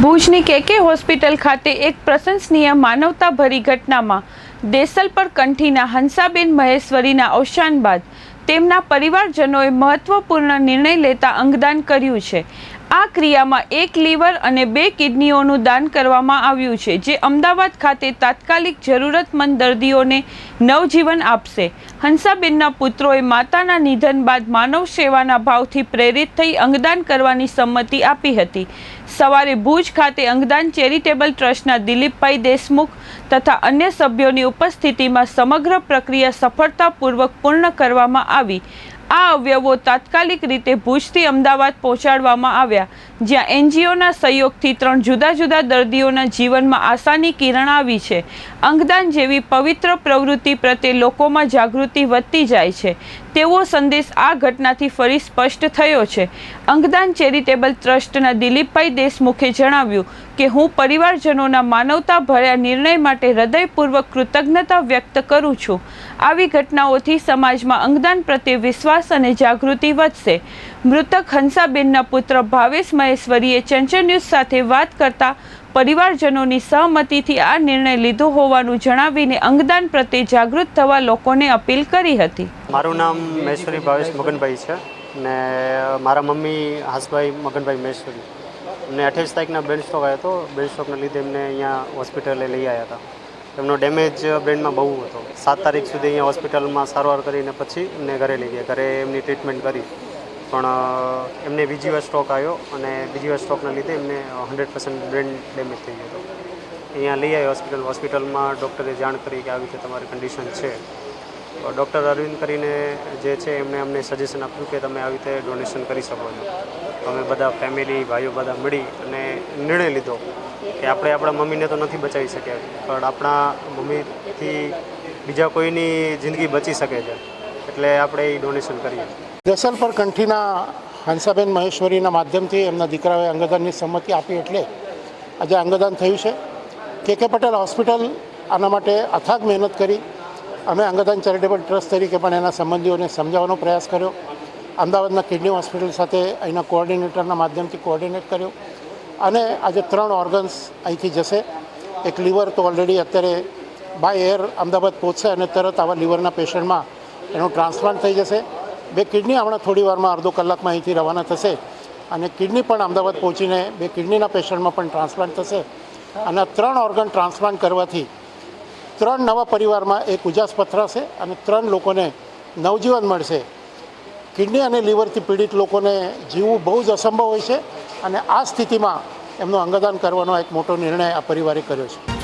ભુજની કેકે હોસ્પિટલ ખાતે એક પ્રશંસનીય માનવતાભરી ઘટનામાં દેસલ પર કંઠીના હંસાબેન મહેશ્વરીના અવસાન બાદ તેમના પરિવારજનોએ મહત્વપૂર્ણ નિર્ણય લેતા અંગદાન કર્યું છે. આ ક્રિયામાં એક લીવર અને બે કિડનીઓનું દાન કરવામાં આવ્યું છે, જે અમદાવાદ ખાતે તાત્કાલિક જરૂરતમંદ દર્દીઓને નવજીવન આપશે. હંસાબેનના પુત્રોએ માતાના નિધન બાદ માનવ સેવાના ભાવથી પ્રેરિત થઈ અંગદાન કરવાની સંમતિ આપી હતી. સવારે ભુજ ખાતે અંગદાન ચેરિટેબલ ટ્રસ્ટના દિલીપભાઈ દેશમુખ તથા અન્ય સભ્યોની ઉપસ્થિતિમાં સમગ્ર પ્રક્રિયા સફળતાપૂર્વક પૂર્ણ કરવામાં આવી. આ અવયવો તાત્કાલિક રીતે ભુજથી અમદાવાદ પહોંચાડવામાં આવ્યા, જ્યાં એનજીઓના સહયોગથી ત્રણ જુદા જુદા દર્દીઓના જીવનમાં આશાની કિરણ આવી છે. અંગદાન જેવી પવિત્ર પ્રવૃત્તિ પ્રત્યે લોકોમાં જાગૃતિ વધતી જાય છે. તેવો સંદેશ આ ઘટનાથી ફરી સ્પષ્ટ થયો છે. અંગદાન ચેરિટેબલ ટ્રસ્ટના દિલીપભાઈ દેશમુખે જણાવ્યું કે હું પરિવારજનોના માનવતા ભર્યા નિર્ણય માટે હૃદયપૂર્વક કૃતજ્ઞતા વ્યક્ત કરું છું. આવી ઘટનાઓથી સમાજમાં અંગદાન પ્રત્યે વિશ્વાસ અને જાગૃતિ વધશે. મૃતક હંસાબેનના પુત્ર ભાવેશ મહેશ્વરીએ ચંચલ ન્યૂઝ સાથે વાત કરતા પરિવારજનોની સહમતિથી આ નિર્ણય લીધો હોવાનું જણાવીને અંગદાન પ્રત્યે જાગૃત થવા લોકોને અપીલ કરી હતી. મારું નામ મહેશ્વરી ભાવેશ મગનભાઈ છે ને મારા મમ્મી હાસભાઈ મગનભાઈ મહેશ્વરી. અમને અઠ્યાવીસ તારીખના બ્રેન સ્ટ્રોક આવ્યો હતો. બ્રેન સ્ટ્રોકને લીધે એમને અહીંયા હોસ્પિટલે લઈ આવ્યા હતા. એમનો ડેમેજ બ્રેનમાં બહુ હતો. સાત તારીખ સુધી અહીંયા હોસ્પિટલમાં સારવાર કરીને પછી એમને ઘરે લઈ ગયા. ઘરે એમની ટ્રીટમેન્ટ કરી. પણ એમને બીજી વાર સ્ટ્રોક આવ્યો અને બીજી વાર સ્ટ્રોકના લીધે એમને હંડ્રેડ પર્સન્ટ બ્રેન ડેમેજ થઈ ગયો હતો. અહીંયા લઈ આવ્યો હોસ્પિટલ. હોસ્પિટલમાં ડૉક્ટરે જાણ કરી કે આવી રીતે તમારી કન્ડિશન છે. ડૉક્ટર અરવિંદ કરીને જે છે એમણે અમને સજેશન આપ્યું કે તમે આવી રીતે ડોનેશન કરી શકો છો. અમે બધા ફેમિલી ભાઈઓ બધા મળી અને નિર્ણય લીધો કે આપણે આપણા મમ્મીને તો નથી બચાવી શક્યા, પણ આપણા મમ્મીથી બીજા કોઈની જિંદગી બચી શકે છે. એટલે આપણે એ ડોનેશન કરીએ. દેસલ પર કંઠીના હંસાબેન મહેશ્વરીના માધ્યમથી એમના દીકરાઓએ અંગદાનની સંમતિ આપી એટલે આજે અંગદાન થયું છે. કે કે પટેલ હોસ્પિટલ આના માટે અથાગ મહેનત કરી અમે અંગદાન ચેરિટેબલ ટ્રસ્ટ તરીકે પણ એના સંબંધીઓને સમજાવવાનો પ્રયાસ કર્યો. અમદાવાદના કિડની હોસ્પિટલ સાથે અહીંના કોઓર્ડિનેટરના માધ્યમથી કોઓર્ડિનેટ કર્યો. અને આજે ત્રણ ઓર્ગન્સ અહીંથી જશે. એક લીવર તો ઓલરેડી અત્યારે બાય એર અમદાવાદ પહોંચશે અને તરત આવા લીવરના પેશન્ટમાં એનું ટ્રાન્સપ્લાન્ટ થઈ જશે. બે કિડની હમણાં થોડી વારમાં અડધો કલાકમાં અહીંથી રવાના થશે અને કિડની પણ અમદાવાદ પહોંચીને બે કિડનીના પેશન્ટમાં પણ ટ્રાન્સપ્લાન્ટ થશે. અને ત્રણ ઓર્ગન ટ્રાન્સપ્લાન્ટ કરવાથી ત્રણ નવા પરિવારમાં એક ઉજાસ પથરાશે અને ત્રણ લોકોને નવજીવન મળશે. કિડની અને લીવરથી પીડિત લોકોને જીવવું બહુ જ અસંભવ હોય છે અને આ સ્થિતિમાં એમનું અંગદાન કરવાનો એક મોટો નિર્ણય આ પરિવારે કર્યો છે.